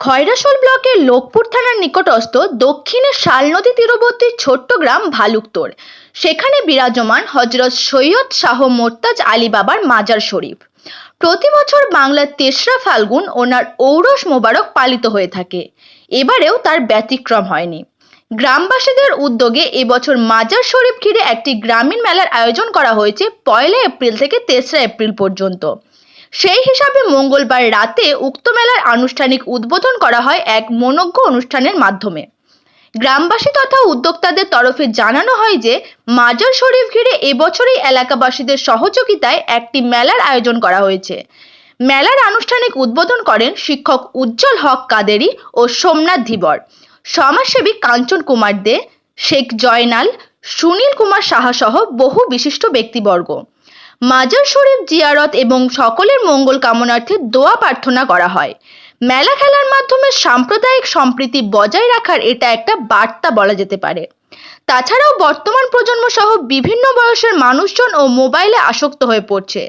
খয়রাশোল ব্লকের লোকপুর থানার নিকটস্থ দক্ষিণে শাল নদী তীরবর্তী ছোট্ট গ্রাম ভালুকতোর। সেখানে বিরাজমান হজরত সৈয়দ শাহ মোর্তাজ আলী বাবার মাজার শরীফ। প্রতি বছর বাংলার তেসরা ফাল্গুন ওনার ঔরস মোবারক পালিত হয়ে থাকে। এবারেও তার ব্যতিক্রম হয়নি। গ্রামবাসীদের উদ্যোগে এবছর মাজার শরীফ ঘিরে একটি গ্রামীণ মেলার আয়োজন করা হয়েছে পয়লা এপ্রিল থেকে তেসরা এপ্রিল পর্যন্ত। সেই হিসাবে মঙ্গলবার রাতে উক্ত মেলার আনুষ্ঠানিক উদ্বোধন করা হয় এক মনজ্ঞ অনুষ্ঠানের মাধ্যমে। গ্রামবাসী তথা উদ্যোক্তাদের তরফে জানানো হয় যে, মাজার শরীফ ঘিরে এবছরই এলাকাবাসীদের সহযোগিতায় একটি মেলার আয়োজন করা হয়েছে। মেলার আনুষ্ঠানিক উদ্বোধন করেন শিক্ষক উজ্জ্বল হক কাদেরি ও সোমনাথ ধীবর। সমাজসেবী কাঞ্চন কুমার দে, শেখ জয়নাল, সুনীল কুমার সাহা সহ বহু বিশিষ্ট ব্যক্তিবর্গ। মাজার শরীফ জিয়ারত এবং সকলের মঙ্গল কামনার্থে দোয়া প্রার্থনা করা হয়। মেলা খেলার মাধ্যমে সাম্প্রদায়িক সম্প্রীতি বজায় রাখার এটা একটা বার্তা বলা যেতে পারে। তাছাড়াও বর্তমান প্রজন্ম সহ বিভিন্ন বয়সের মানুষজন ও মোবাইলে আসক্ত হয়ে পড়ছে।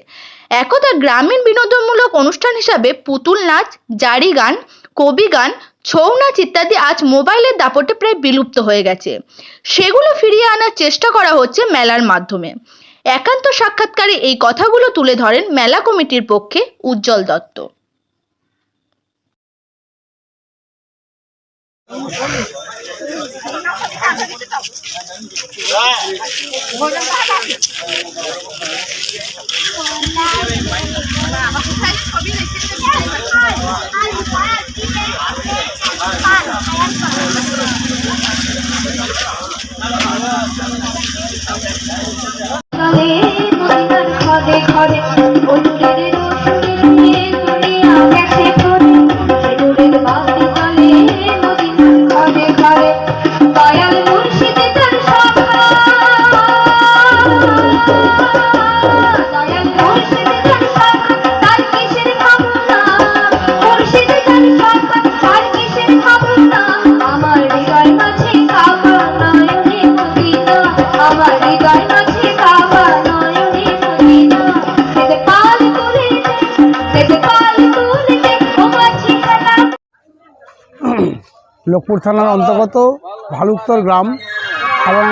একদা গ্রামীণ বিনোদনমূলক অনুষ্ঠান হিসাবে পুতুল নাচ, জারি গান, কবি গান, ছৌ নাচ ইত্যাদি আজ মোবাইলের দাপটে প্রায় বিলুপ্ত হয়ে গেছে। সেগুলো ফিরিয়ে আনার চেষ্টা করা হচ্ছে মেলার মাধ্যমে। একান্ত সাক্ষাৎকারে এই কথাগুলো তুলে ধরেন মেলা কমিটির পক্ষে উজ্জ্বল দত্ত। লোকপুর থানার অন্তর্গত ভালুকতর গ্রাম এবং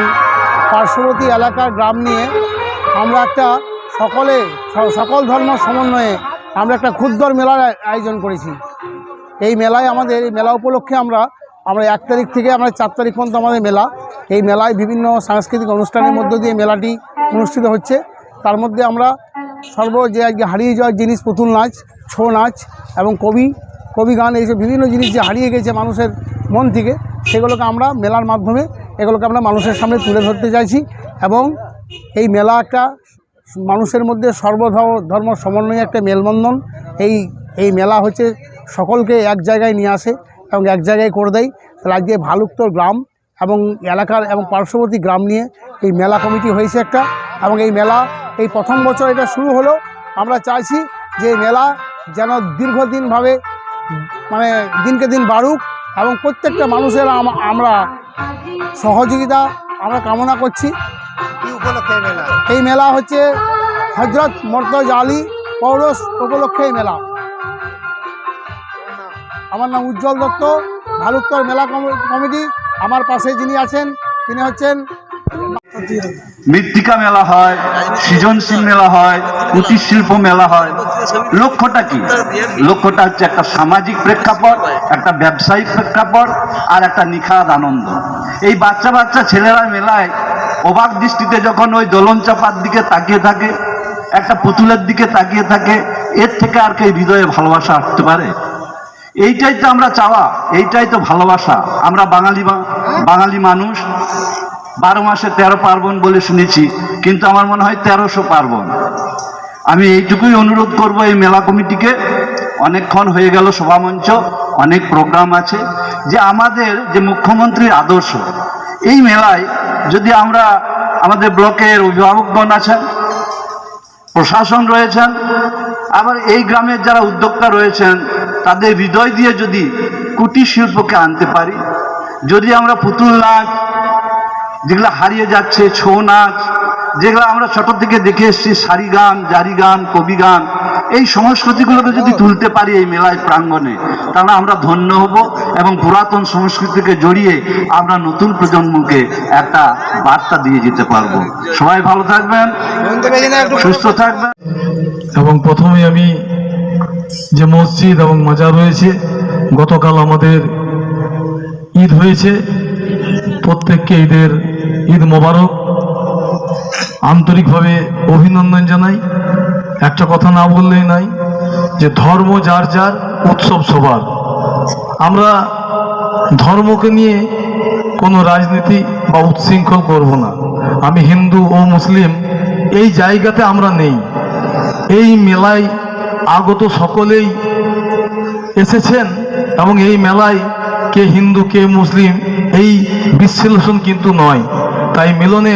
পার্শ্ববর্তী এলাকার গ্রাম নিয়ে আমরা একটা সকলে সকল ধর্ম সমন্বয়ে আমরা একটা ক্ষুদ্র মেলার আয়োজন করেছি। এই মেলায় আমাদের, এই মেলা উপলক্ষে আমরা আমরা এক তারিখ থেকে আমরা চার তারিখ পর্যন্ত আমাদের মেলা। এই মেলায় বিভিন্ন সাংস্কৃতিক অনুষ্ঠানের মধ্য দিয়ে মেলাটি অনুষ্ঠিত হচ্ছে। তার মধ্যে আমরা সর্ব যে আজকে হারিয়ে যাওয়ার জিনিস, পুতুল নাচ, ছৌ নাচ এবং কবি কবি গান, এইসব বিভিন্ন জিনিস যে হারিয়ে গেছে মানুষের মন থেকে সেগুলোকে আমরা মেলার মাধ্যমে এগুলোকে আমরা মানুষের সামনে তুলে ধরতে চাইছি এবং এই মেলা একটা মানুষের মধ্যে সর্বধর্ম ধর্ম সমন্বয়ে একটা মেলবন্ধন। এই এই মেলা হচ্ছে সকলকে এক জায়গায় নিয়ে আসে এবং এক জায়গায় করে দেয়। রাজ্যে ভালুকতর গ্রাম এবং এলাকার এবং পার্শ্ববর্তী গ্রাম নিয়ে এই মেলা কমিটি হয়েছে একটা এবং এই মেলা এই প্রথম বছর এটা শুরু হলো। আমরা চাইছি যে মেলা যেন দীর্ঘদিনভাবে মানে দিনকে দিন বাড়ুক এবং প্রত্যেকটা মানুষের আমরা সহযোগিতা আমরা কামনা করছি। এই মেলা হচ্ছে হজরত মর্তজ আলী পৌরস উপলক্ষে এই মেলা। আমার নাম উজ্জ্বল দত্ত ভালুকতর মেলা কমি- কমিটি। আমার পাশে যিনি আছেন তিনি হচ্ছেন মৃত্তিকা মেলা হয়, সৃজনশীল মেলা হয়, কুটির শিল্প মেলা হয়। লক্ষ্যটা কি? লক্ষ্যটা হচ্ছে একটা সামাজিক প্রেক্ষাপট, একটা ব্যবসায়িক প্রেক্ষাপট, আর একটা নিখাদ আনন্দ। এই বাচ্চা বাচ্চা ছেলেরা মেলায় অবাক দৃষ্টিতে যখন ওই দোলন চাপার দিকে তাকিয়ে থাকে, একটা পুতুলের দিকে তাকিয়ে থাকে, এর থেকে আর কি হৃদয়ে ভালোবাসা আসতে পারে? এইটাই তো আমরা চাওয়া, এইটাই তো ভালোবাসা। আমরা বাঙালি বাঙালি মানুষ বারো মাসে তেরো পার্বণ বলে শুনেছি, কিন্তু আমার মনে হয় তেরোশো পার্বণ। আমি এইটুকুই অনুরোধ করব এই মেলা কমিটিকে। অনেকক্ষণ হয়ে গেল সভামঞ্চ অনেক প্রোগ্রাম আছে। যে আমাদের যে মুখ্যমন্ত্রীর আদর্শ, এই মেলায় যদি আমরা আমাদের ব্লকের অভিভাবকগণ আছেন, প্রশাসন রয়েছেন, আবার এই গ্রামের যারা উদ্যোক্তা রয়েছেন, তাদের হৃদয় দিয়ে যদি কুটির শিল্পকে আনতে পারি, যদি আমরা পুতুল নাচ যেগুলো হারিয়ে যাচ্ছে ছৌ নাচ যেগুলো আমরা ছোট থেকে দেখে এসেছি সারি গান জারি গান কবি গান এই সংস্কৃতিগুলোকে যদি তুলতে পারি এই মেলায় প্রাঙ্গণে তাহলে আমরা ধন্য হব এবং পুরাতন সংস্কৃতিকে জড়িয়ে আমরা নতুন প্রজন্মকে একটা বার্তা দিয়ে যেতে পারব। সবাই ভালো থাকবেন সুস্থ থাকবেন। এবং প্রথমে আমি যে মসজিদ এবং মাজার রয়েছে গতকাল আমাদের ঈদ হয়েছে প্রত্যেককে ঈদের ঈদ মোবারক। আন্তরিকভাবে অভিনন্দন জানাই। একটা কথা না বললেই নাই, যে ধর্ম যার যার, উৎসব সবার। আমরা ধর্মকে নিয়ে কোনো রাজনীতি বা উচ্ছৃঙ্খল করব না। আমি হিন্দু ও মুসলিম, এই জায়গাতে আমরা নেই। এই মেলায় আগত সকলেই এসেছেন এবং এই মেলায় কে হিন্দু, কে মুসলিম, এই বিশ্লেষণ কিন্তু নয়। তাই মিলনে,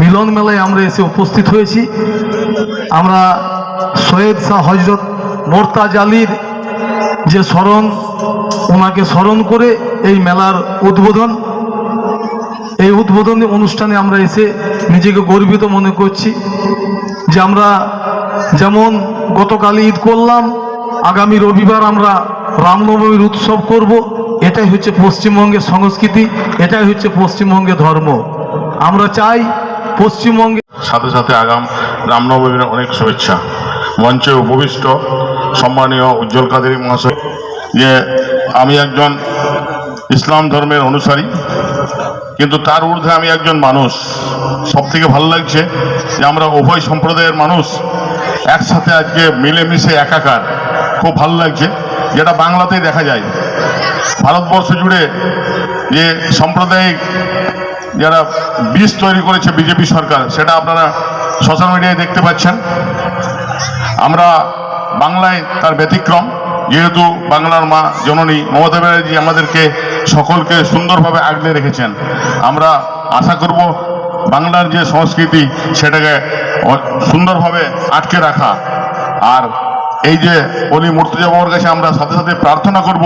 মিলন মেলায় আমরা এসে উপস্থিত হয়েছি। আমরা সৈয়দ শাহ হজরত মোরতাজ আলীর যে স্মরণ ওনাকে স্মরণ করে এই মেলার উদ্বোধন, এই উদ্বোধনী অনুষ্ঠানে আমরা এসে নিজেকে গর্বিত মনে করছি যে আমরা যেমন গতকাল ঈদ করলাম, আগামী রবিবার আমরা রামনবমীর উৎসব করব। এটাই হচ্ছে পশ্চিমবঙ্গের সংস্কৃতি, এটাই হচ্ছে পশ্চিমবঙ্গের ধর্ম। আমরা চাই পশ্চিমবঙ্গে সাথে সাথে আগাম রামনবমীর অনেক শুভেচ্ছা। মঞ্চে উপবিষ্ট সম্মানীয় উজ্জ্বল কাদেরী মহাশয়, যে আমি একজন ইসলাম ধর্মের অনুসারী, কিন্তু তার ঊর্ধ্বে আমি একজন মানুষ। সব থেকে ভালো লাগছে যে আমরা উভয় সম্প্রদায়ের মানুষ একসাথে আজকে মিলেমিশে একাকার। খুব ভালো লাগছে, যেটা বাংলাতেই দেখা যায়। ভারতবর্ষ জুড়ে যে সাম্প্রদায়িক যারা বীজ তৈরি করেছে বিজেপি সরকার, সেটা আপনারা সোশ্যাল মিডিয়ায় দেখতে পাচ্ছেন। আমরা বাংলায় তার ব্যতিক্রম, যেহেতু বাংলার মা জননী মমতা ব্যানার্জি আমাদেরকে সকলকে সুন্দরভাবে আগলে রেখেছেন। আমরা আশা করব বাংলার যে সংস্কৃতি, সেটাকে সুন্দরভাবে আটকে রাখা। আর এই যে অলি মূর্তিজা বাবার কাছে আমরা সাথে সাথে প্রার্থনা করব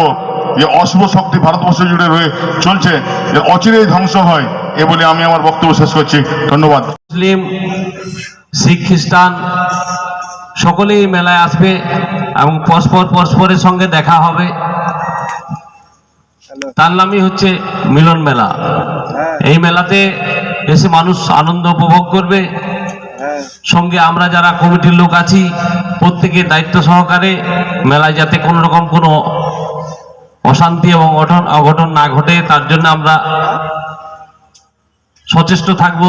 যে অশুভ শক্তি ভারতবর্ষ জুড়ে রয়ে চলছে যে অচিরেই ধ্বংস হয় এ বলে আমি আমার বক্তব্য শেষ করছি। ধন্যবাদ। মুসলিম শিখ খ্রিস্টান সকলেই মেলায় আসবে এবং পরস্পর পরস্পরের সঙ্গে দেখা হবে। তার নামই হচ্ছে মিলন মেলা। এই মেলাতে এসে মানুষ আনন্দ উপভোগ করবে। সঙ্গে আমরা যারা কমিটির লোক আছি প্রত্যেকে দায়িত্ব সহকারে মেলায় যাতে কোনো রকম কোনো অশান্তি এবং অঘটন অঘটন না ঘটে তার জন্য আমরা সচেষ্ট থাকব।